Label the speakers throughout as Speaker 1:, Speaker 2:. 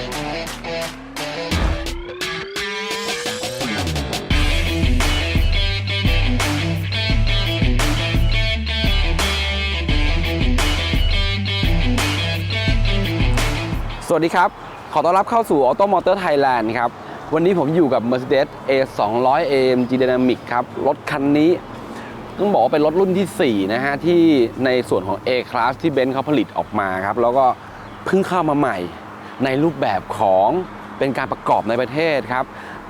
Speaker 1: สวัสดีครับ ขอต้อนรับเข้าสู่ Auto Motor Thailand ครับ วันนี้ผมอยู่กับ Mercedes A 2 0 0 AMG Dynamic ครับ รถคันนี้ต้องบอกว่าเป็นรถรุ่นที่ 4 นะฮะ ที่ในส่วนของ A Class ที่เบนซ์เขาผลิตออกมาครับ แล้วก็เพิ่งเข้ามาใหม่ ในรูปแบบของเป็นการประกอบในประเทศครับ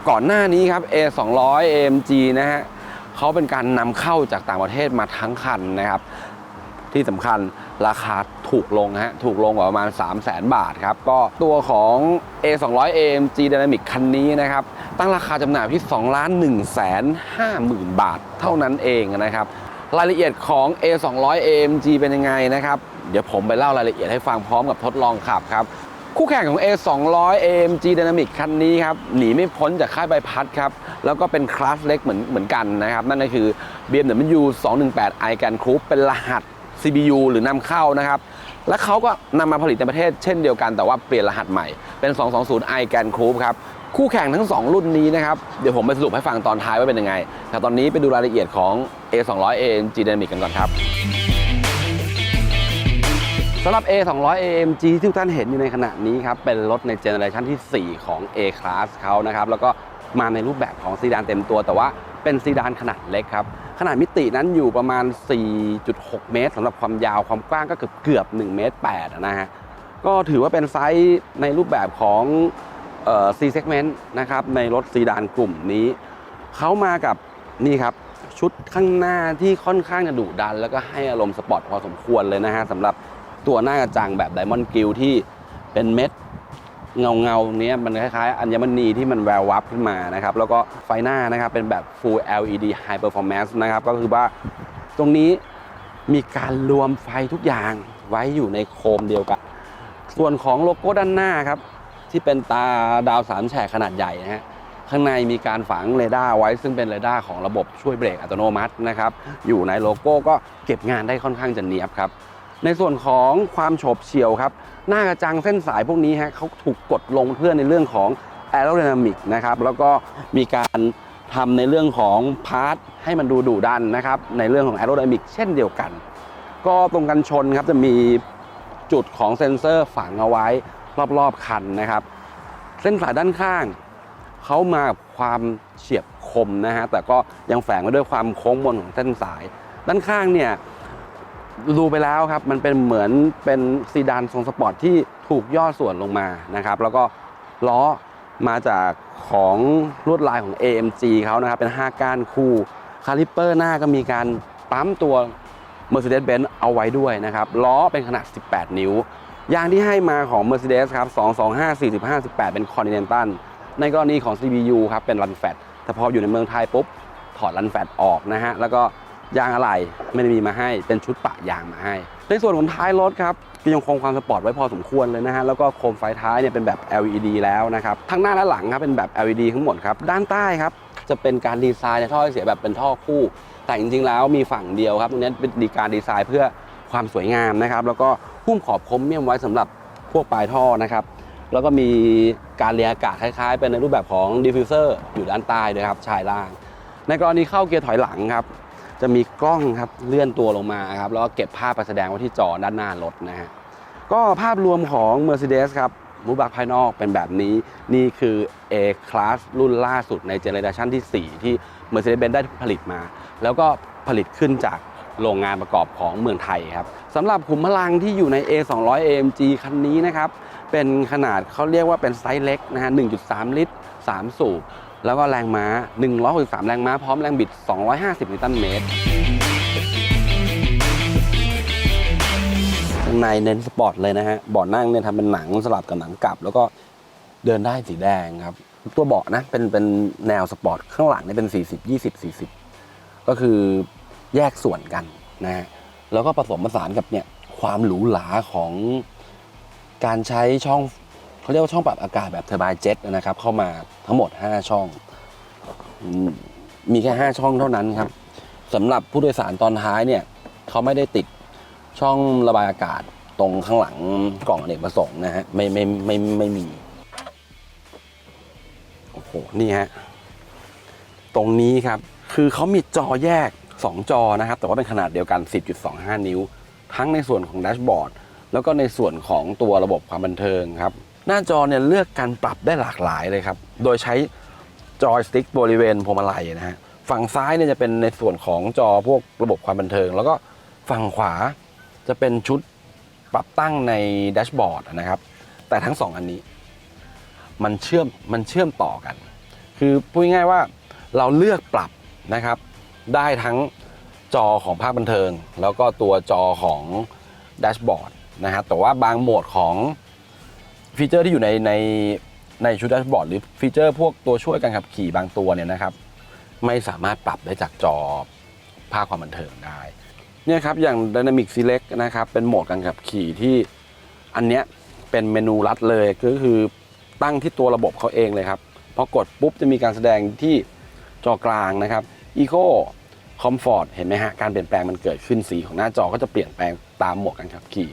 Speaker 1: ก่อนหน้านี้ครับ A 2 0 0 AMG นะฮะเขาเป็นการนำเข้าจากต่างประเทศมาทั้งคันนะครับที่สำคัญราคาถูกลงนะฮะถูกลงกว่าประมาณ 3 0 0แสนบาทครับ ก็ตัวของ A 2 0 0 AMG Dynamic คันนี้นะครับ ตั้งราคาจำหน่ายที่ 2 ล้าน1แสน5หมื่นบาทเท่านั้นเองนะครับ รายละเอียดของ A 2 0 0 AMG เป็นยังไงนะครับ เดี๋ยวผมไปเล่ารายละเอียดให้ฟังพร้อมกับทดลองขับครับ คู่แข่งของ A 2 0 0 AMG Dynamic คันนี้ครับหนีไม่พ้นจากค่ายใบพัดครับแล้วก็เป็นคลาสเล็กเหมือนเหมือนกันนะครับ นั่นก็คือ BMW 218 i g a n Coupe เป็นรหัส CBU หรือนำเข้านะครับ และเขาก็นำมาผลิตในประเทศเช่นเดียวกันแต่ว่าเปลี่ยนรหัสใหม่เป็น 220 i g a n Coupe ครับคู่แข่งทั้ง 2 รุ่นนี้นะครับ เดี๋ยวผมไปสรุปให้ฟังตอนท้ายว่าเป็นยังไงแต่ตอนนี้ไปดูรายละเอียดของ A 2 0 0 AMG Dynamic กันก่อนครับ สำหรับ A 2 0 0 AMG ที่ทุกท่านเห็นอยู่ในขณะนี้ครับ เป็นรถในเจเนอเรชันที่ 4 ของ A Class เขานะครับ แล้วก็มาในรูปแบบของซีดานเต็มตัว แต่ว่าเป็นซีดานขนาดเล็กครับ ขนาดมิตินั้นอยู่ประมาณ 4.6 เมตรสำหรับความยาวความกว้างก็เกือบเกือบ1เมตร8นะฮะก็ถือว่าเป็นไซส์ในรูปแบบของเอ่อ C segment นะครับในรถซีดานกลุ่มนี้ เขามากับนี่ครับชุดข้างหน้าที่ค่อนข้างจะดุดัน แล้วก็ให้อารมณ์สปอร์ตพอสมควรเลยนะฮะสำหรับ ตัวหน้ากระจังแบบไดมอนด์กิลที่เป็นเม็ดเงาเงาๆเนี้ยมันคล้ายๆ อัญมณีที่มันแวววับขึ้นมานะครับ แล้วก็ไฟหน้านะครับเป็นแบบ Full LED High Performance นะครับ ก็คือว่าตรงนี้มีการรวมไฟทุกอย่างไว้อยู่ในโคมเดียวกัน ส่วนของโลโก้ด้านหน้าครับ ที่เป็นตาดาวสามแฉกขนาดใหญ่นะฮะข้างในมีการฝังเรดาร์ไว้ ซึ่งเป็นเรดาร์ของระบบช่วยเบรกอัตโนมัตินะครับ อยู่ในโลโก้ก็เก็บงานได้ค่อนข้างจะเนียบครับ ในส่วนของความโฉบเฉี่ยวครับ หน้ากระจังเส้นสายพวกนี้ฮะเขาถูกกดลงเพื่อในเรื่องของ aerodynamic นะครับแล้วก็มีการทำในเรื่องของพาร์ทให้มันดูดุดันนะครับในเรื่องของ aerodynamic เช่นเดียวกัน ก็ตรงกันชนครับจะมีจุดของเซ็นเซอร์ฝังเอาไว้รอบๆคันนะครับ เส้นสายด้านข้างเขามากับความเฉียบคมนะฮะแต่ก็ยังแฝงไว้ด้วยความโค้งมนของเส้นสาย ด้านข้างเนี่ย ดูไปแล้วครับ มันเป็นเหมือนเป็นซีดานทรงสปอร์ตที่ถูกย่อส่วนลงมานะครับ แล้วก็ล้อมาจากของลวดลายของ AMG เขานะครับ เป็น 5 ก้านคู่คาลิปเปอร์หน้าก็มีการปั๊มตัว Mercedes-Benz เอาไว้ด้วยนะครับ ล้อเป็นขนาด 18 นิ้ว ยางที่ให้มาของ Mercedes ครับ 225 45 18 เป็น Continental ในกรณีของ CBU ครับ เป็นรันแฟตแต่พออยู่ในเมืองไทยปุ๊บ ถอดรันแฟตออกนะฮะ แล้วก็ ยางอะไหล่ไม่ได้มีมาให้เป็นชุดปะยางมาให้ ในส่วนของท้ายรถครับก็ยังคงความสปอร์ตไว้พอสมควรเลยนะฮะแล้วก็โคมไฟท้ายเนี่ยเป็นแบบ LED แล้วนะครับทั้งหน้าและหลังครับเป็นแบบ LED ทั้งหมดครับด้านใต้ครับจะเป็นการดีไซน์ในท่อไอเสียแบบเป็นท่อคู่ แต่จริงๆแล้วมีฝั่งเดียวครับตรงนี้เป็นดีการดีไซน์เพื่อความสวยงามนะครับแล้วก็หุ้มขอบครเมียมไว้สำหรับพวกปลายท่อนะครับแล้วก็มีการเลียอากาศคล้ายๆ เป็นในรูปแบบของดิฟฟิวเซอร์อยู่ด้านใต้ด้วยครับชายล่าง ในกรณีเข้าเกียร์ถอยหลังครับ จะมีกล้องครับเลื่อนตัวลงมาครับแล้วก็เก็บภาพไปแสดงไว้ที่จอด้านหน้ารถนะฮะก็ภาพรวมของ Mercedes ครับรูปลักษณ์ภายนอกเป็นแบบนี้นี่คือ A Class รุ่นล่าสุดในเจเนอเรชันที่ 4 ที่ Mercedes-Benz ได้ผลิตมา แล้วก็ผลิตขึ้นจากโรงงานประกอบของเมืองไทยครับสำหรับขุมพลังที่อยู่ใน A 2 0 0 AMG คันนี้นะครับ เป็นขนาดเขาเรียกว่าเป็นไซส์เล็กนะฮะ 1.3 ลิตร 3 สูบ แล้วก็แรงม้า 163 แรงม้า พร้อมแรงบิด 250 นิวตันเมตรข้างในเน้นสปอร์ตเลยนะฮะเบาะนั่งเนี่ยทำเป็นหนังสลับกับหนังกลับ แล้วก็เดินได้สีแดงครับ ตัวเบาะนะเป็นเป็นแนวสปอร์ตข้างหลังเนี่ยเป็น 40 20 40 ก็คือแยกส่วนกันนะฮะแล้วก็ผสมผสานกับเนี่ยความหรูหราของการใช้ช่อง เขาเรียกว่าช่องปรับอากาศแบบเทอร์ไบเจ็ตนะครับ เข้ามาทั้งหมด 5 ช่อง มีแค่ 5 ช่องเท่านั้นครับสำหรับผู้โดยสารตอนท้ายเนี่ยเขาไม่ได้ติดช่องระบายอากาศตรงข้างหลังกล่องอเนกประสงค์นะฮะไม่ไม่ไม่ไม่ไม่มีโหนี่ฮะตรงนี้ครับ คือเขามีจอแยก 2 จอนะครับ แต่ว่าเป็นขนาดเดียวกัน 10.25 นิ้ว ทั้งในส่วนของแดชบอร์ดแล้วก็ในส่วนของตัวระบบความบันเทิงครับ หน้าจอเนี่ยเลือกการปรับได้หลากหลายเลยครับ โดยใช้จอยสติ๊กบริเวณพวงมาลัยนะฮะ ฝั่งซ้ายเนี่ยจะเป็นในส่วนของจอพวกระบบความบันเทิง แล้วก็ฝั่งขวาจะเป็นชุดปรับตั้งในแดชบอร์ดนะครับ แต่ทั้งสองอันนี้มันเชื่อมมันเชื่อมต่อกัน คือพูดง่ายๆว่าเราเลือกปรับนะครับ ได้ทั้งจอของภาคบันเทิง แล้วก็ตัวจอของแดชบอร์ดนะฮะแต่ว่าบางโหมดของ ฟีเจอร์ที่อยู่ในในในชุดแดชบอร์ดหรือฟีเจอร์พวกตัวช่วยการขับขี่บางตัวเนี่ยนะครับ ไม่สามารถปรับได้จากจอภาคความบันเทิงได้เนี่ยครับอย่าง Dynamic Select นะครับ เป็นโหมดการขับขี่ที่อันเนี้ยเป็นเมนูลัดเลยก็คือตั้งที่ตัวระบบเขาเองเลยครับพอกดปุ๊บจะมีการแสดงที่จอกลางนะครับ Eco Comfort เห็นไหมฮะ การเปลี่ยนแปลงมันเกิดขึ้นสีของหน้าจอก็จะเปลี่ยนแปลงตามโหมดการขับขี่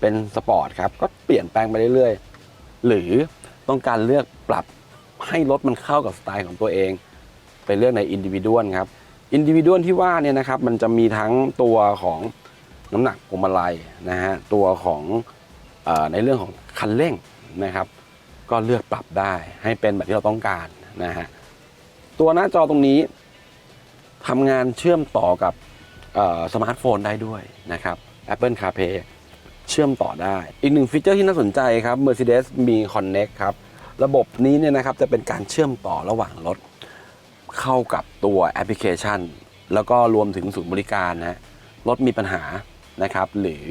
Speaker 1: เป็นสปอร์ตครับ ก็เปลี่ยนแปลงไปเรื่อยๆ หรือต้องการเลือกปรับให้รถมันเข้ากับสไตล์ของตัวเองไปเลือกในอินดิวิด a ลครับอินดิวิด a ลที่ว่าเนี่ยนะครับมันจะมีทั้งตัวของน้ำหนักพวงมาลัยนะฮะตัวของอในเรื่องของคันเร่งนะครับ ก็เลือกปรับได้ให้เป็นแบบที่เราต้องการนะฮะตัวหน้าจอตรงนี้ทำงานเชื่อมต่อกับสมาร์ทโฟนได้ด้วยนะครับ Apple CarPlay เชื่อมต่อได้ อีกหนึ่งฟีเจอร์ที่น่าสนใจครับ Mercedes มี Connect ครับ ระบบนี้เนี่ยนะครับจะเป็นการเชื่อมต่อระหว่างรถ เข้ากับตัวแอปพลิเคชัน แล้วก็รวมถึงศูนย์บริการนะรถมีปัญหานะครับ หรือ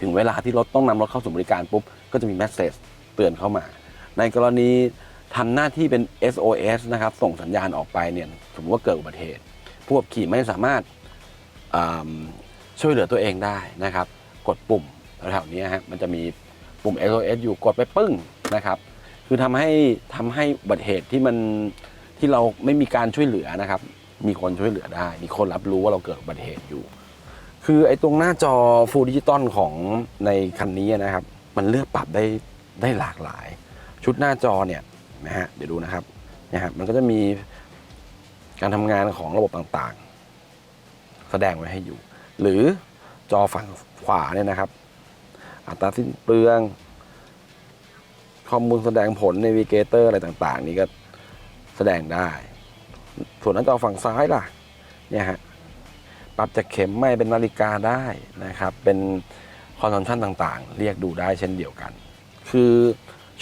Speaker 1: ถึงเวลาที่รถต้องนำรถเข้าศูนย์บริการปุ๊บ ก็จะมีแมสเซจเตือนเข้ามา ในกรณีทำหน้าที่เป็น SOS นะครับส่งสัญญาณออกไปเนี่ยสมมติว่าเกิดอุบัติเหตุผู้ขับขี่ไม่สามารถช่วยเหลือตัวเองได้นะครับ กดปุ่ม แถวๆนี้ฮะมันจะมีปุ่ม SOS อยู่กดไปปึ้งนะครับ คือทำให้ทำให้อุบัติเหตุที่มันที่เราไม่มีการช่วยเหลือนะครับ มีคนช่วยเหลือได้ มีคนรับรู้ว่าเราเกิดอุบัติเหตุอยู่ คือไอ้ตรงหน้าจอฟูลดิจิตอลของในคันนี้นะครับ มันเลือกปรับได้ได้หลากหลาย ชุดหน้าจอเนี่ยนะฮะเดี๋ยวดูนะครับนะฮะมันก็จะมีการทำงานของระบบต่างๆ แสดงไว้ให้อยู่ หรือจอฝั่งขวาเนี่ยนะครับ อัตราสิ้นเปลือง ข้อมูลแสดงผลในวิเกเตอร์อะไรต่าง ๆ นี่ก็แสดงได้ ส่วนหน้าจอฝั่งซ้ายล่ะเนี่ยฮะปรับจากเข็มไม่เป็นนาฬิกาได้นะครับ เป็นคอนซัมชันต่างๆ เรียกดูได้เช่นเดียวกัน คือ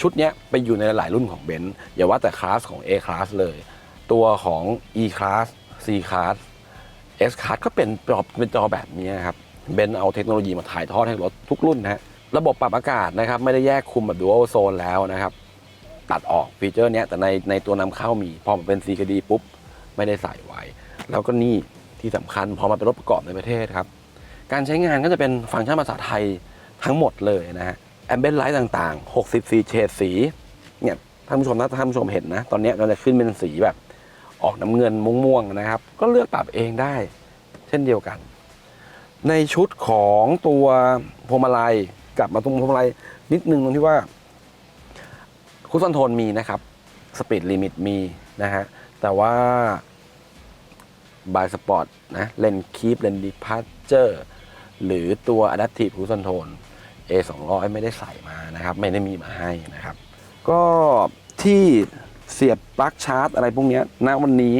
Speaker 1: ชุดนี้ไปอยู่ในหลายรุ่นของเบนซ์อย่าว่าแต่คลาสของ A class เลย ตัวของ E class C class S class ก็เป็นจอเป็นจอแบบนี้ครับเบนซ์เอาเทคโนโลยีมาถ่ายทอดให้รถทุกรุ่นนะฮะ ระบบปรับอากาศนะครับ ไม่ได้แยกคุมแบบ dual zone แล้วนะครับ ตัดออกฟีเจอร์เนี้ยแต่ในในตัวนำเข้ามี พอมันเป็น C คดีปุ๊บ ไม่ได้ใส่ไว้ แล้วก็นี่ที่สำคัญพอมาเป็นรถประกอบในประเทศครับ การใช้งานก็จะเป็นฟังก์ชันภาษาไทยทั้งหมดเลยนะฮะแอมเบนไลท์ต่างๆ 64 เฉดสีเนี่ยท่านผู้ชมนะท่านผู้ชมเห็นนะ ตอนนี้เราจะขึ้นเป็นสีแบบออกน้ำเงินม่วงๆนะครับ ก็เลือกปรับเองได้ เช่นเดียวกัน ในชุดของตัวพวงมาลัย กลับมาตรงพวงมาลัยนิดนึงตรงที่ว่าคุชคอนโทรลมีนะครับสปีดลิมิตมีนะฮะแต่ว่าบายสปอร์ตนะเลนคีปเลนดิพาร์เจอร์หรือตัว Adaptive Cruise Control A 2 0 0ไม่ได้ใส่มานะครับ ไม่ได้มีมาให้นะครับ ก็ที่เสียบปลั๊กชาร์จอะไรพวกนี้ณวันนี้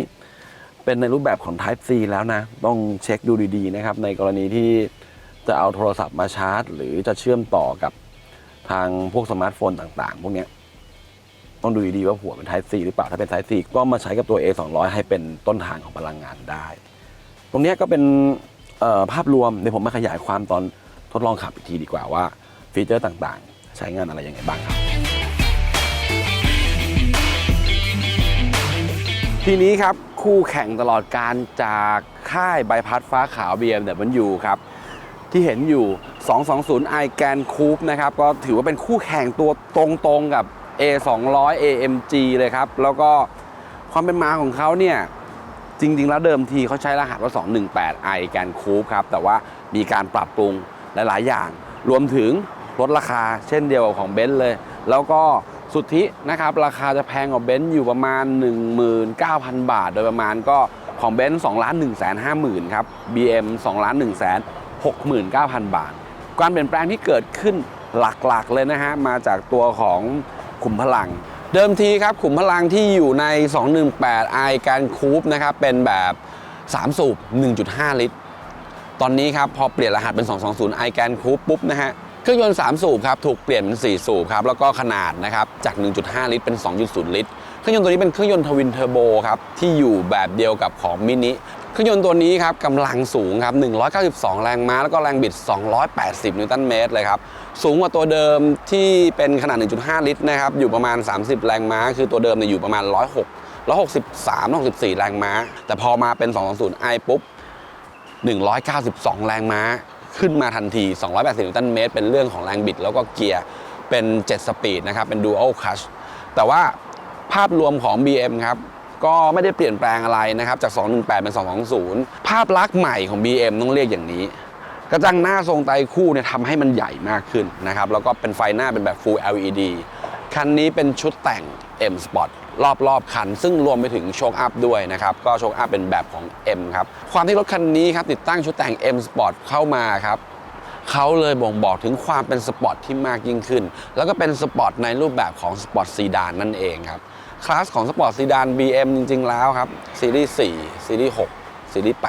Speaker 1: เป็นในรูปแบบของ Type C แล้วนะ ต้องเช็คดูดีๆนะครับ ในกรณีที่ จะเอาโทรศัพท์มาชาร์จ หรือจะเชื่อมต่อกับทางพวกสมาร์ทโฟนต่างๆ พวกนี้ต้องดูดีว่าหัวเป็น Type C หรือเปล่า ถ้าเป็น Type C ก็มาใช้กับตัว A 2 0 0 ให้เป็นต้นทางของพลังงานได้ ตรงนี้ก็เป็นภาพรวมเดี๋ยวผมมาขยายความตอนทดลองขับอีกทีดีกว่าว่าฟีเจอร์ต่างๆ ใช้งานอะไรยังไงบ้างครับ ทีนี้ครับคู่แข่งตลอดการจากค่ายใบพัดฟ้าขาว BMW ครับ ที่เห็นอยู่ 220 i g a n Coupe นะครับก็ถือว่าเป็นคู่แข่งตัวตรงๆกับ A 2 0 0 AMG เลยครับ แล้วก็ความเป็นมาของเขาเนี่ย จริง ๆ แล้วเดิมทีเขาใช้รหัสว่า 218 i g a n Coupe ครับ แต่ว่ามีการปรับปรุงหลาย ๆ อย่าง รวมถึงลดราคาเช่นเดียวกับของเบนซ์เลย แล้วก็สุทธินะครับ ราคาจะแพงกว่าเบนซ์อยู่ประมาณ 19,000 บาท โดยประมาณก็ของเบนซ์2ล้าน1 5 0 0 0 0ครับ BM 2ล้าน1 6 9 0 0 0 บาทการเปลี่ยนแปลงที่เกิดขึ้นหลักๆเลยนะฮะ มาจากตัวของขุมพลัง เดิมทีครับขุมพลังที่อยู่ใน 218 i การคูปนะครับ เป็นแบบ 3 สูบ 1.5 ลิตร ตอนนี้ครับ พอเปลี่ยนรหัสเป็น 220 i การคูปปุ๊บนะฮะเครื่องยนต์ 3 สูบครับถูกเปลี่ยนเป็น 4 สูบครับแล้วก็ขนาดนะครับจาก 1.5 ลิตรเป็น 2.0 ลิตร เครื่องยนต์ตัวนี้เป็นเครื่องยนต์ทวินเทอร์โบครับที่อยู่แบบเดียวกับของมินิ เครื่องยนต์ตัวนี้ครับกำลังสูงครับ 192 แรงม้า แล้วก็แรงบิด 280 นิวตันเมตรเลยครับ สูงกว่าตัวเดิมที่เป็นขนาด 1.5 ลิตรนะครับ อยู่ประมาณ 30 แรงม้า คือตัวเดิมเนี่ยอยู่ประมาณ 106 163 164 แรงม้า แต่พอมาเป็น 220 i ปุ๊บ 192 แรงม้า ขึ้นมาทันที 280 นิวตันเมตร เป็นเรื่องของแรงบิด แล้วก็เกียร์ เป็น 7 สปีดนะครับ เป็น Dual Clutch แต่ว่าภาพรวมของ BM ครับ ก็ไม่ได้เปลี่ยนแปลงอะไรนะครับ จาก 218 เป็น 220 ภาพลักษณ์ใหม่ของ BM ต้องเรียกอย่างนี้ กระจังหน้าทรงไตรคู่เนี่ยทำให้มันใหญ่มากขึ้นนะครับ แล้วก็เป็นไฟหน้าเป็นแบบ Full LED คันนี้เป็นชุดแต่ง M Sport รอบรอบๆคัน ซึ่งรวมไปถึงโชคอัพด้วยนะครับ ก็โชคอัพเป็นแบบของ M ครับ ความที่รถคันนี้ครับติดตั้งชุดแต่ง M Sport เข้ามาครับเขาเลยบ่งบอกถึงความเป็นสปอร์ตที่มากยิ่งขึ้น แล้วก็เป็นสปอร์ตในรูปแบบของสปอร์ตซีดานนั่นเองครับ คลาสของสปอร์ตซีดาน BM จริง ๆ แล้วครับ ซีรีส์4ซีรีส์6ซีรีส์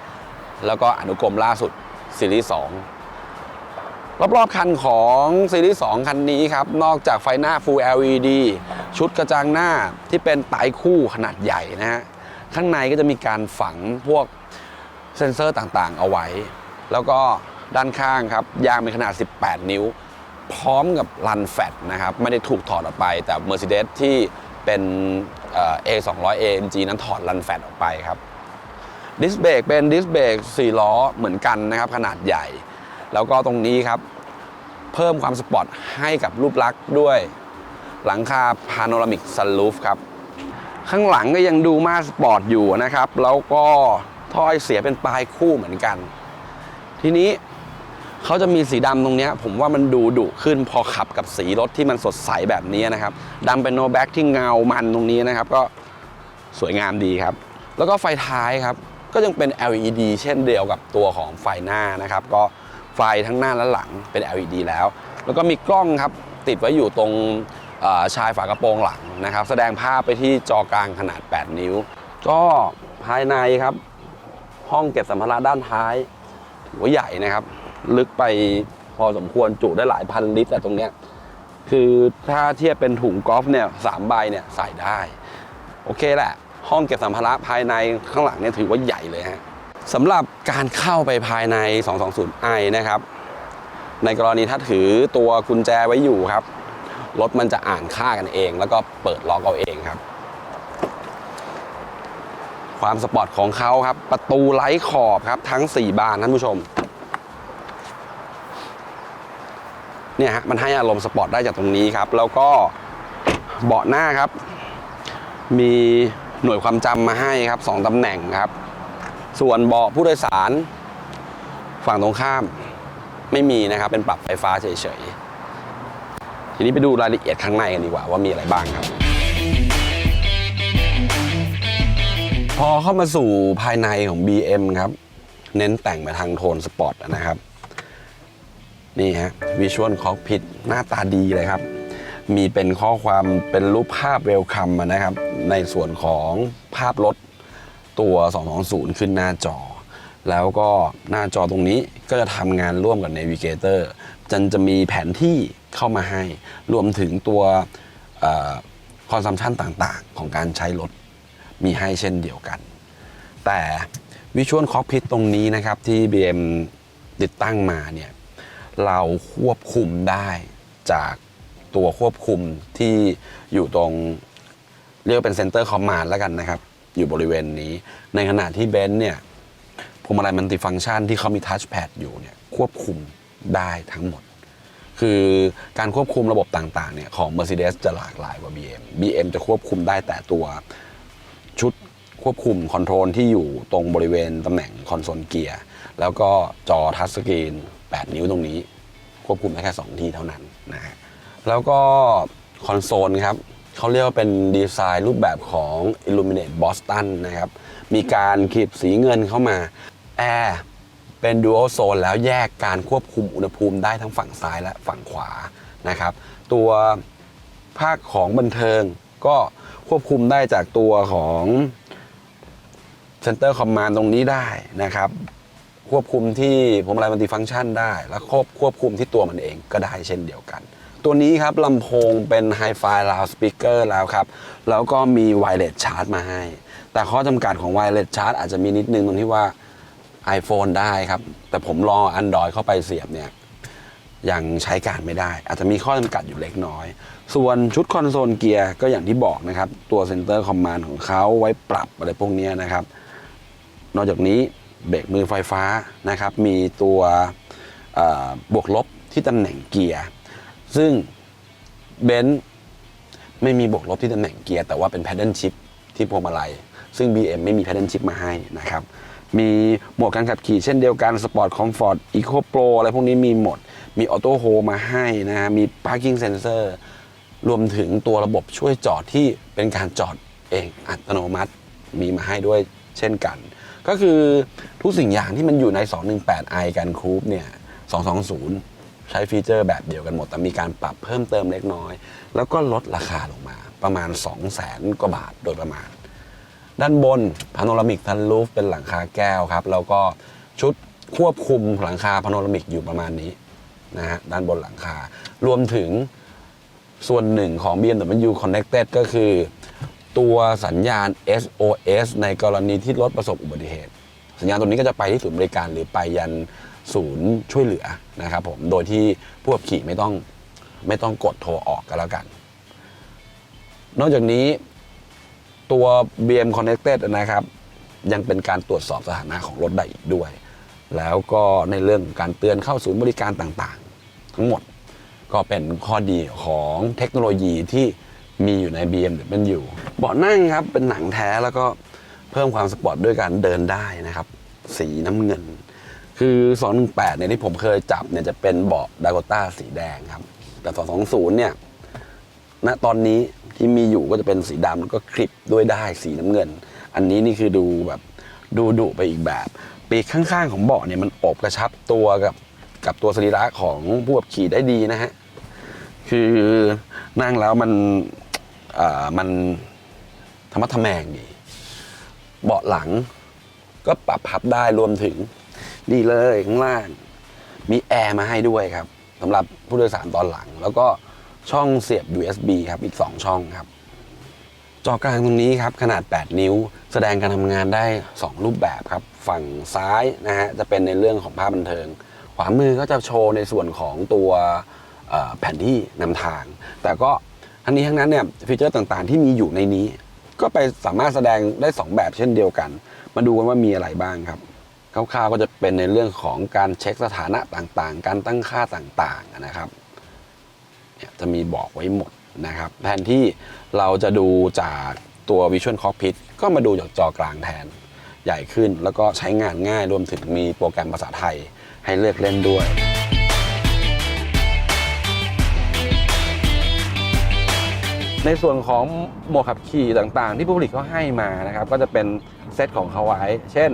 Speaker 1: 8แล้วก็อนุกรมล่าสุด ซีรีส์2รอบๆ คันของซีรีส์2คันนี้ครับ นอกจากไฟหน้า Full LED ชุดกระจังหน้าที่เป็นไตคู่ขนาดใหญ่นะฮะ ข้างในก็จะมีการฝังพวกเซ็นเซอร์ต่างๆ เอาไว้ แล้วก็ด้านข้างครับ ยางเป็นขนาด 18 นิ้ว พร้อมกับรันแฟตนะครับ ไม่ได้ถูกถอดออกไปแต่ Mercedes ที่ เป็นเอ่อ A200 AMG นั้นถอดรันแฟตออกไปครับดิสเบรกเป็นดิสเบรก4ล้อเหมือนกันนะครับ ขนาดใหญ่ แล้วก็ตรงนี้ครับ เพิ่มความสปอร์ตให้กับรูปลักษณ์ด้วยหลังคาพาโนรามิกซันรูฟครับ ข้างหลังก็ยังดูมาสปอร์ตอยู่นะครับ แล้วก็ถ้อยเสียเป็นปลายคู่เหมือนกัน ทีนี้ เขาจะมีสีดำตรงนี้ผมว่ามันดูดุขึ้นพอขับกับสีรถที่มันสดใสแบบนี้นะครับดำเป็นโนแบ็กที่เงามันตรงนี้นะครับก็สวยงามดีครับ แล้วก็ไฟท้ายครับก็ยังเป็น LED เช่นเดียวกับตัวของไฟหน้านะครับ ก็ไฟทั้งหน้าและหลังเป็น LED แล้ว แล้วก็มีกล้องครับติดไว้อยู่ตรงชายฝากระโปรงหลังนะครับ แสดงภาพไปที่จอกลางขนาด 8 นิ้ว ก็ภายในครับ ห้องเก็บสัมภาระด้านท้ายถือว่าใหญ่นะครับ ลึกไปพอสมควรจุได้หลายพันลิตรแต่ตรงเนี้ยคือถ้าเทียบเป็นถุงกอล์ฟเนี่ยสามใบเนี่ยใส่ได้ โอเคแหละ ห้องเก็บสัมภาระภายในข้างหลังเนี่ยถือว่าใหญ่เลยฮะสำหรับการเข้าไปภายใน 220i นะครับ ในกรณีถ้าถือตัวกุญแจไว้อยู่ครับ รถมันจะอ่านค่ากันเอง แล้วก็เปิดล็อกเอาเองครับ ความสปอร์ตของเขาครับ ประตูไร้ขอบครับ ทั้ง 4 บานท่านผู้ชม เนี่ยฮะมันให้อารมณ์สปอร์ตได้จากตรงนี้ครับ แล้วก็เบาะหน้าครับ มีหน่วยความจำมาให้ครับสองตำแหน่งครับ ส่วนเบาะผู้โดยสาร ฝั่งตรงข้ามไม่มีนะครับ เป็นปรับไฟฟ้าเฉยๆ ทีนี้ไปดูรายละเอียดข้างในกันดีกว่าว่ามีอะไรบ้างครับ พอเข้ามาสู่ภายในของ BM ครับ เน้นแต่งไปทางโทนสปอร์ตนะครับ นี่ฮะวิชวลคอกพิ t หน้าตาดีเลยครับ มีเป็นข้อความเป็นรูปภาพเวลคัมนะครับ ในส่วนของภาพรถตัว 220 ขึ้นหน้าจอ แล้วก็หน้าจอตรงนี้ก็จะทำงานร่วมกับ Navigator จันจะมีแผนที่เข้ามาให้ รวมถึงตัวคอนซัมชันต่างๆ ของการใช้รถมีให้เช่นเดียวกัน แต่วิชวลคอกพิ t ตรงนี้นะครับที่ BM ติดตั้งมาเนี่ย เราควบคุมได้จากตัวควบคุมที่อยู่ตรงเรียกเป็นเซ็นเตอร์คอมมานด์แล้วกันนะครับ อยู่บริเวณนี้ ในขณะที่เบนซ์เนี่ยพวงมาลัยมัลติฟังก์ชันที่เขามีทัชแพดอยู่เนี่ยควบคุมได้ทั้งหมด คือการควบคุมระบบต่างๆเนี่ยของ Mercedes จะหลากหลายกว่า BM BM จะควบคุมได้แต่ตัวชุดควบคุมคอนโทรลที่อยู่ตรงบริเวณตำแหน่งคอนโซลเกียร์แล้วก็จอทัชสกรีน 8 นิ้วตรงนี้ ควบคุมได้แค่ 2 ที่เท่านั้นนะฮะแล้วก็คอนโซลครับเขาเรียกว่าเป็นดีไซน์รูปแบบของ Illuminate Boston นะครับ มีการขีดสีเงินเข้ามา แอร์เป็น Dual Zone แล้วแยกการควบคุมอุณหภูมิได้ทั้งฝั่งซ้ายและฝั่งขวานะครับ ตัวภาคของบันเทิงก็ควบคุมได้จากตัวของ Center Command ตรงนี้ได้นะครับ ควบคุมที่พวงมาลัยมัลติฟังก์ชันได้ แล้วควบควบคุมที่ตัวมันเองก็ได้เช่นเดียวกัน ตัวนี้ครับลำโพงเป็น Hi-Fi Loud Speaker แล้วครับ แล้วก็มี Wireless Charge มาให้ แต่ข้อจำกัดของ Wireless Charge อาจจะมีนิดนึงตรงที่ว่า iPhone ได้ครับ แต่ผมรอ Android เข้าไปเสียบเนี่ยยังใช้การไม่ได้ อาจจะมีข้อจำกัดอยู่เล็กน้อย ส่วนชุดคอนโซลเกียร์ก็อย่างที่บอกนะครับ ตัว Center Command ของเขาไว้ปรับอะไรพวกนี้นะครับ นอกจากนี้ เบรกมือไฟฟ้านะครับ มีตัวบวกลบที่ตำแหน่งเกียร์ ซึ่งเบนซ์ไม่มีบวกลบที่ตำแหน่งเกียร์ แต่ว่าเป็น paddle shift ที่พวงมาลัย ซึ่ง BM ไม่มี paddle shift มาให้นะครับ มีโหมดการขับขี่เช่นเดียวกัน Sport Comfort Eco Pro อะไรพวกนี้มีหมด มี Auto Hold มาให้นะฮะ มี Parking Sensor รวมถึงตัวระบบช่วยจอดที่เป็นการจอดเองอัตโนมัติมีมาให้ด้วยเช่นกัน ก็คือทุกสิ่งอย่างที่มันอยู่ใน 218i กันคูปเนี่ย 220 ใช้ฟีเจอร์แบบเดียวกันหมด แต่มีการปรับเพิ่มเติมเล็กน้อย แล้วก็ลดราคาลงมาประมาณ 200,000กว่าบาทโดยประมาณ ด้านบนพาโนรามิกทันลูฟเป็นหลังคาแก้วครับ แล้วก็ชุดควบคุมหลังคาพาโนรามิกอยู่ประมาณนี้นะฮะด้านบนหลังคารวมถึงส่วนหนึ่งของ BMW Connected ก็คือ ตัวสัญญาณ SOS ในกรณีที่รถประสบอุบัติเหตุ สัญญาณตัวนี้ก็จะไปที่ศูนย์บริการหรือไปยันศูนย์ช่วยเหลือนะครับผมโดยที่ผู้ขับขี่ไม่ต้องไม่ต้องกดโทรออกกันแล้วกัน นอกจากนี้ตัว BM Connected นะครับ ยังเป็นการตรวจสอบสถานะของรถได้อีกด้วย แล้วก็ในเรื่องการเตือนเข้าศูนย์บริการต่างๆ ทั้งหมดก็เป็นข้อดีของเทคโนโลยีที่ มีอยู่ใน BM หรือมันอยู่เบาะนั่งครับเป็นหนังแท้แล้วก็เพิ่มความสปอร์ตด้วยการเดินได้นะครับ สีน้ำเงิน คือ 218 เนี่ยที่ผมเคยจับเนี่ยจะเป็นเบาะดากต้าสีแดงครับ แต่ 220 เนี่ยณตอนนี้ที่มีอยู่ก็จะเป็นสีดำแล้วก็คลิปด้วยได้สีน้ำเงิน อันนี้นี่คือดูแบบดูดุไปอีกแบบ ปีกข้างๆของเบาะเนี่ยมันอบกระชับตัวกับกับตัวสรีระของผู้ขับขี่ได้ดีนะฮะคือนั่งแล้วมัน มันธรรมะทแมงดี เบาะหลังก็ปรับพับได้รวมถึงนี่เลยข้างล่าง มีแอร์มาให้ด้วยครับสำหรับผู้โดยสารตอนหลัง แล้วก็ช่องเสียบ USB ครับอีก 2 ช่องครับจอกลางตรงนี้ครับขนาด 8 นิ้ว แสดงการทำงานได้ 2 รูปแบบครับ ฝั่งซ้ายนะฮะจะเป็นในเรื่องของภาพบันเทิง ขวามือก็จะโชว์ในส่วนของตัวเอ่อแผนที่นำทาง แต่ก็ ทั้งนี้ทั้งนั้นเนี่ยฟีเจอร์ต่างๆ ที่มีอยู่ในนี้ ก็ไปสามารถแสดงได้ 2 แบบเช่นเดียวกัน มาดูกันว่ามีอะไรบ้างครับคร่าวๆก็จะเป็นในเรื่องของการเช็คสถานะต่างๆ การตั้งค่าต่างๆนะครับเนี่ยจะมีบอกไว้หมดนะครับ แทนที่เราจะดูจากตัว Visual Cockpit ก็มาดูจากจอกลางแทนใหญ่ขึ้น แล้วก็ใช้งานง่ายรวมถึงมีโปรแกรมภาษาไทยให้เลือกเล่นด้วย ในส่วนของโหมดขับขี่ต่างๆ ที่ผู้ผลิตเขาให้มานะครับ ก็จะเป็นเซตของเขาไว้ เช่น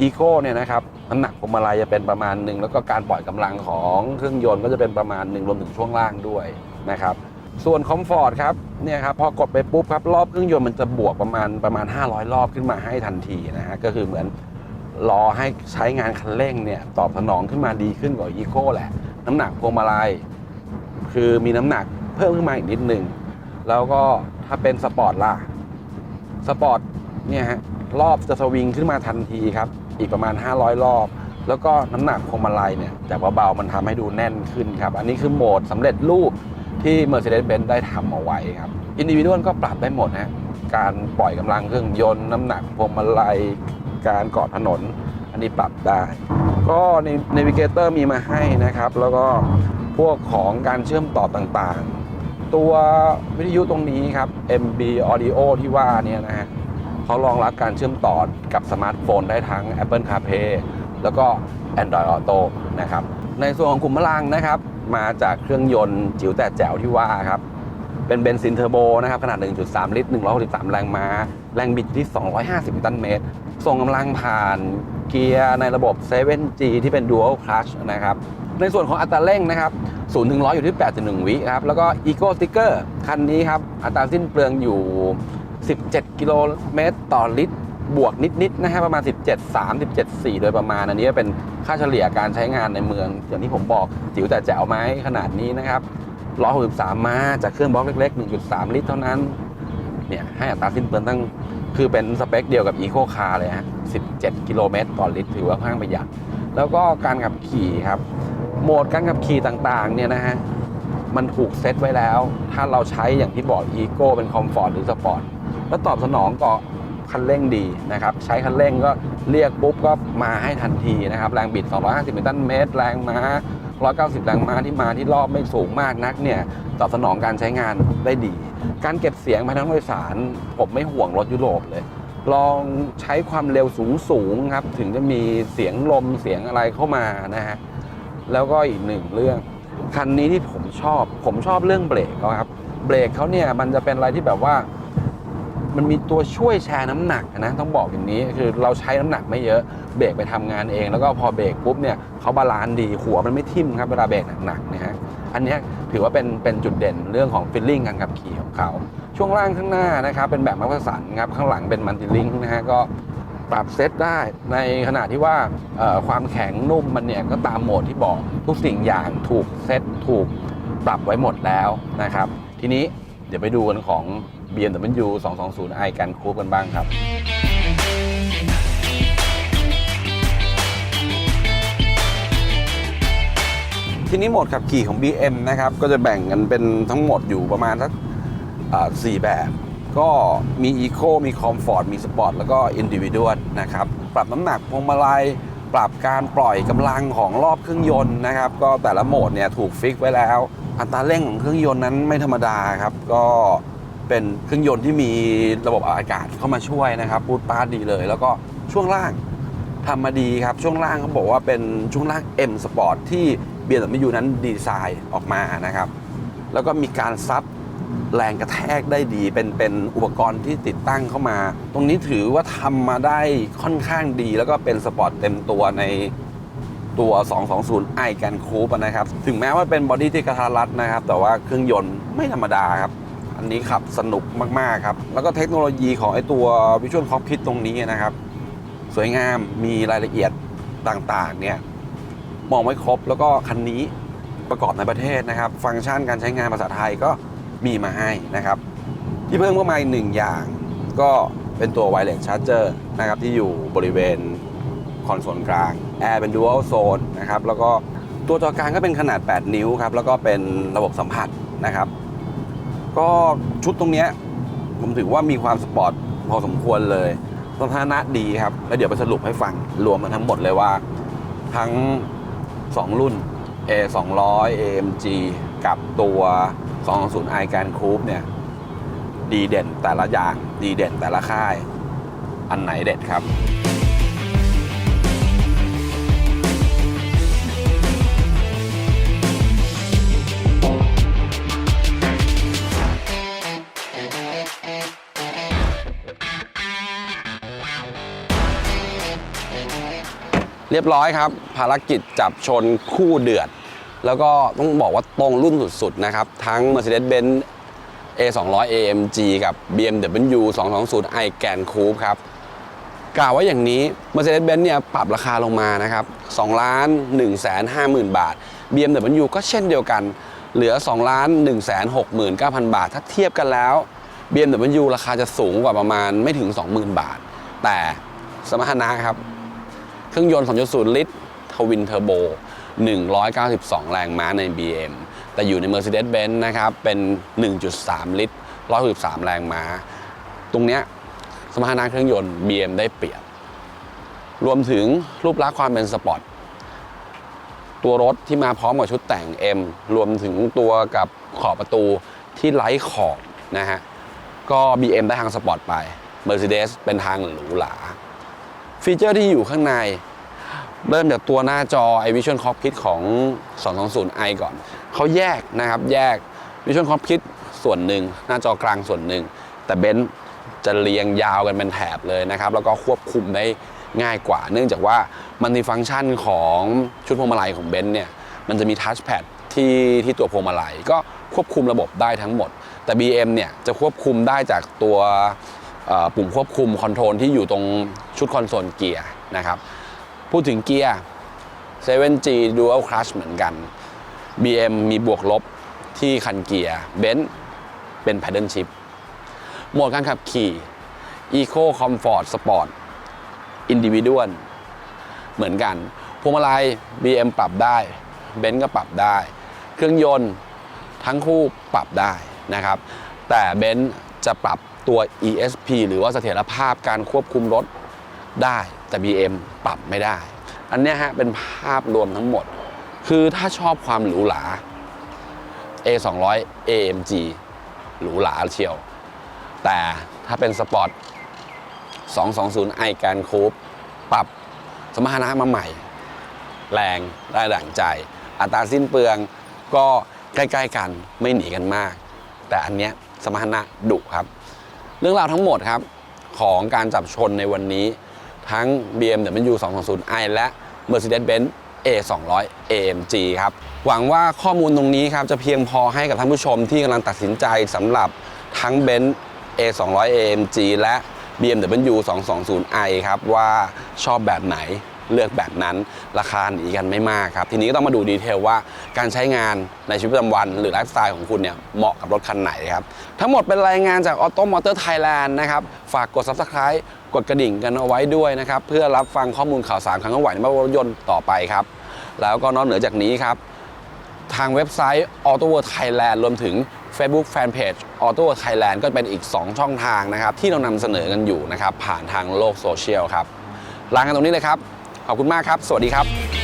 Speaker 1: Eco เนี่ยนะครับน้ำหนักพวงมาลัยจะเป็นประมาณหนึ่งแล้วก็การปล่อยกำลังของเครื่องยนต์ก็จะเป็นประมาณหนึ่งรวมถึงช่วงล่างด้วยนะครับส่วนคอมฟอร์ตครับเนี่ยครับพอกดไปปุ๊บครับรอบเครื่องยนต์มันจะบวกประมาณประมาณ 500 รอบขึ้นมาให้ทันทีนะฮะก็คือเหมือนรอให้ใช้งานคันเร่งเนี่ยตอบสนองขึ้นมาดีขึ้นกว่า Eco แหละ น้ำหนักพวงมาลัยคือมีน้ำหนักเพิ่มขึ้นมาอีกนิดนึง แล้วก็ถ้าเป็นสปอร์ตล่ะ สปอร์ตเนี่ยฮะรอบจะสวิงขึ้นมาทันทีครับ อีกประมาณ 500 รอบ แล้วก็น้ำหนักพวงมาลัยเนี่ยจากเบาๆมันทำให้ดูแน่นขึ้นครับ อันนี้คือโหมดสำเร็จรูปที่ Mercedes-Benz ได้ทำเอาไว้ครับอินดิวิ u a l ก็ปรับได้หมดนะการปล่อยกำลังเครื่องยนต์ น้ำหนักพวงมาลัยการเกาะถนน อันนี้ปรับได้ ก็ใน Navigator มีมาให้นะครับ แล้วก็พวกของการเชื่อมต่อต่าง ตัววิทยุตรงนี้ครับ MB Audio ที่ว่าเนี่ยนะฮะเขารองรับการเชื่อมต่อกับสมาร์ทโฟนได้ทั้ง Apple CarPlay แล้วก็ Android Auto นะครับ ในส่วนของกลุ่มพลังนะครับ มาจากเครื่องยนต์จิ๋วแต่แจ๋วที่ว่าครับ เป็นเบนซินเทอร์โบนะครับขนาด 1.3 ลิตร 163 แรงม้า แรงบิดที่ 250 นิวตันเมตร ส่งกำลังผ่าน เกียร์ในระบบ 7G ที่เป็น Dual Clutch นะครับ ในส่วนของอัตราเร่งนะครับ0ถึง100 อยู่ที่ 8.1 วิครับ แล้วก็ Eco Sticker คันนี้ครับ อัตราสิ้นเปลืองอยู่ 17 กิโลเมตรต่อลิตร บวกนิดๆนะฮะประมาณ 17.3 17.4 โดยประมาณ อันนี้เป็นค่าเฉลี่ยการใช้งานในเมือง อย่างที่ผมบอกจิ๋วแต่แจ๋วไม้ขนาดนี้นะครับ163ม้าจากเครื่องบล็อกเล็ก ๆ 1.3 ลิตรเท่านั้นเนี่ยให้อัตราสิ้นเปลืองตั้งคือเป็นสเปคเดียวกับ Eco Car เลยฮะ 17 กิโลเมตรต่อลิตรถือว่าค่อนข้างประหยัด แล้วก็การขับขี่ครับ โหมดการขับขี่ต่างๆเนี่ยนะฮะมันถูกเซตไว้แล้ว ถ้าเราใช้อย่างที่บอก Eco เป็นคอมฟอร์ตหรือสปอร์ตแล้วตอบสนองก็คันเร่งดีนะครับ ใช้คันเร่งก็เรียกปุ๊บก็มาให้ทันทีนะครับ แรงบิด 250นิวตันเมตร แรงม้า 190 แรงม้าที่มาที่รอบไม่สูงมากนักเนี่ย ตอบสนองการใช้งานได้ดี การเก็บเสียงภายในห้องโดยสาร ผมไม่ห่วงรถยุโรปเลย ลองใช้ความเร็วสูงสูงครับ ถึงจะมีเสียงลมเสียงอะไรเข้ามานะฮะแล้วก็อีกหนึ่งเรื่อง คันนี้ที่ผมชอบ ผมชอบเรื่องเบรกเขาครับ เบรกเขาเนี่ยมันจะเป็นอะไรที่แบบว่า มันมีตัวช่วยแชร์น้ำหนักนะต้องบอกอย่างนี้คือเราใช้น้ำหนักไม่เยอะเบรกไปทำงานเอง แล้วก็พอเบรกปุ๊บเนี่ยเขาบาลานซ์ดีหัวมันไม่ทิ่มครับเวลาเบรกหนักๆนะฮะ อันนี้ถือว่าเป็นเป็นจุดเด่นเรื่องของฟิลลิ่งการขับขี่ของเขา ช่วงล่างข้างหน้านะครับเป็นแบบมักสันครับข้างหลังเป็นมันติลิงนะฮะก็ปรับเซตได้ในขณะที่ว่าความแข็งนุ่มมันเนี่ยก็ตามโหมดที่บอกทุกสิ่งอย่างถูกเซตถูกปรับไว้หมดแล้วนะครับ ทีนี้เดี๋ยวไปดูกันของ BMW 220i กันคูปกันบ้างครับ ทีนี้โหมดขับขี่ของ BM นะครับ ก็จะแบ่งกันเป็นทั้งหมดอยู่ประมาณสักสี่แบบ ก็มี Eco มี Comfort มี Sport แล้วก็ Individual นะครับ ปรับน้ำหนักพวงมาลัยปรับการปล่อยกำลังของรอบเครื่องยนต์นะครับ ก็แต่ละโหมดเนี่ยถูกฟิกไว้แล้ว อัตราเร่งของเครื่องยนต์นั้นไม่ธรรมดาครับ ก็เป็นเครื่องยนต์ที่มีระบบอากาศเข้ามาช่วยนะครับพูดปาดดีเลย แล้วก็ช่วงล่างทำมาดีครับ ช่วงล่างเขาบอกว่าเป็นช่วงล่าง M Sport ที่ BMW นั้นดีไซน์ออกมานะครับ แล้วก็มีการซับแรงกระแทกได้ดี เป็นเป็นอุปกรณ์ที่ติดตั้งเข้ามา ตรงนี้ถือว่าทำมาได้ค่อนข้างดี แล้วก็เป็นสปอร์ตเต็มตัวในตัว 220 i กันคูปนะครับ ถึงแม้ว่าเป็นบอดี้ที่กระทัดรัดนะครับ แต่ว่าเครื่องยนต์ไม่ธรรมดาครับ อันนี้ขับสนุกมาก ๆ ครับ แล้วก็เทคโนโลยีของไอตัว Visual Cockpit ตรงนี้นะครับ สวยงามมีรายละเอียดต่าง ๆ เนี่ย มองไว้ครบ แล้วก็คันนี้ประกอบในประเทศนะครับ ฟังก์ชันการใช้งานภาษาไทยก็มีมาให้นะครับ ที่เพิ่มเข้ามาอีกหนึ่งอย่าง ก็เป็นตัว Wireless Charger นะครับที่อยู่บริเวณคอนโซลกลางแอร์เป็น Dual Zone นะครับแล้วก็ตัวจอกลางก็เป็นขนาด 8 นิ้วครับแล้วก็เป็นระบบสัมผัสนะครับ ก็ชุดตรงนี้ผมถือว่ามีความสปอร์ตพอสมควรเลยสถานะดีครับ แล้วเดี๋ยวไปสรุปให้ฟังรวมมาทั้งหมดเลยว่า ทั้ง 2 รุ่น A 2 0 0 AMG กับตัว 220i การคูปเนี่ย ดีเด่นแต่ละอย่าง ดีเด่นแต่ละค่าย อันไหนเด็ดครับ เรียบร้อยครับ ภารกิจจับชนคู่เดือด แล้วก็ต้องบอกว่าตรงรุ่นสุดๆนะครับ ทั้ง Mercedes-Benz A 2 0 0 AMG กับ BMW 220i Gran Coupe ครับกล่าวว่าอย่างนี้ Mercedes-Benz เนี่ยปรับราคาลงมานะครับ2ล้าน1 5 0 0 0 0 บาท BMW ก็เช่นเดียวกัน เหลือ2ล้าน1 6 9 0 0 0 บาท ถ้าเทียบกันแล้ว BMW ราคาจะสูงกว่าประมาณไม่ถึง 20,000 บาท แต่สมรรถนะครับ รื่องยนต์ 2.0 ลิตรทวินเทอร์โบ 192 แรงม้าใน BM แต่อยู่ใน Mercedes-Benz นะครับ เป็น 1.3 ลิตร 163 แรงม้า ตรงเนี้ยสมรรถนะเครื่องยนต์ BM ได้เปรียบ รวมถึงรูปลักษณ์ความเป็นสปอร์ตตัวรถที่มาพร้อมกับชุดแต่ง M รวมถึงตัวกับขอบประตูที่ไร้ขอบนะฮะ ก็ BM ได้ทางสปอร์ตไป Mercedes เป็นทางหรูหราฟีเจอร์ที่อยู่ข้างใน เริ่มจากตัวหน้าจอ iVision Cockpit ของ 220i ก่อน เขาแยกนะครับ แยกวิชวลคอมพิวส่วนหนึ่ง หน้าจอกลางส่วนหนึ่ง แต่เบนซ์จะเรียงยาวกันเป็นแถบเลยนะครับ แล้วก็ควบคุมได้ง่ายกว่า เนื่องจากว่ามันมีฟังก์ชันของชุดพวงมาลัยของเบนซ์เนี่ย มันจะมีทัชแพดที่ที่ตัวพวงมาลัย ก็ควบคุมระบบได้ทั้งหมด แต่ BM เนี่ยจะควบคุมได้จากตัวปุ่มควบคุมคอนโทรลที่อยู่ตรงชุดคอนโซลเกียร์นะครับ พูดถึงเกียร์ 7G Dual Clutch เหมือนกัน BM มีบวกลบที่คันเกียร์เบนซ์เป็น Paddle Shift โหมดการขับขี่ Eco Comfort Sport Individual เหมือนกันพวงมาลัย BM ปรับได้เบนซ์ก็ปรับได้ เครื่องยนต์ทั้งคู่ปรับได้นะครับ แต่เบนซ์จะปรับตัว ESP หรือว่าเสถียรภาพการควบคุมรถได้ แต่ BM ปรับไม่ได้ อันนี้ฮะเป็นภาพรวมทั้งหมด คือถ้าชอบความหรูหรา A 2 0 0 AMG หรูหราเชียว แต่ถ้าเป็นสปอร์ต220 i การคูปปรับสมรรถนะมาใหม่ แรงได้ดั่งใจ อัตราสิ้นเปลืองก็ใกล้ๆกันไม่หนีกันมาก แต่อันเนี้ยสมรรถนะดุครับ เรื่องราวทั้งหมดครับของการจับชนในวันนี้ ทั้ง BMW 220i และ Mercedes-Benz A 2 0 0 AMG ครับ หวังว่าข้อมูลตรงนี้ครับจะเพียงพอให้กับท่านผู้ชมที่กำลังตัดสินใจสำหรับทั้ง Benz A 2 0 0 AMG และ BMW 220i ครับว่าชอบแบบไหนเลือกแบบนั้นราคาหนีกันไม่มากครับ ทีนี้ก็ต้องมาดูดีเทลว่าการใช้งานในชีวิตประจำวัน หรือไลฟ์สไตล์ของคุณเนี่ยเหมาะกับรถคันไหนครับ ทั้งหมดเป็นรายงานจาก Auto Motor Thailand นะครับ ฝากกด Subscribe กดกระดิ่งกันเอาไว้ด้วยนะครับ เพื่อรับฟังข้อมูลข่าวสารครั้งไหวในรถยนต์ต่อไปครับ แล้วก็นอกเหนือจากนี้ครับ ทางเว็บไซต์ Auto World Thailand รวมถึง Facebook Fanpage Auto World Thailand ก็เป็นอีก 2 ช่องทางนะครับ ที่เรานำเสนอกันอยู่นะครับ ผ่านทางโลกโซเชียลครับลากันตรงนี้เลยครับ ขอบคุณมากครับ สวัสดีครับ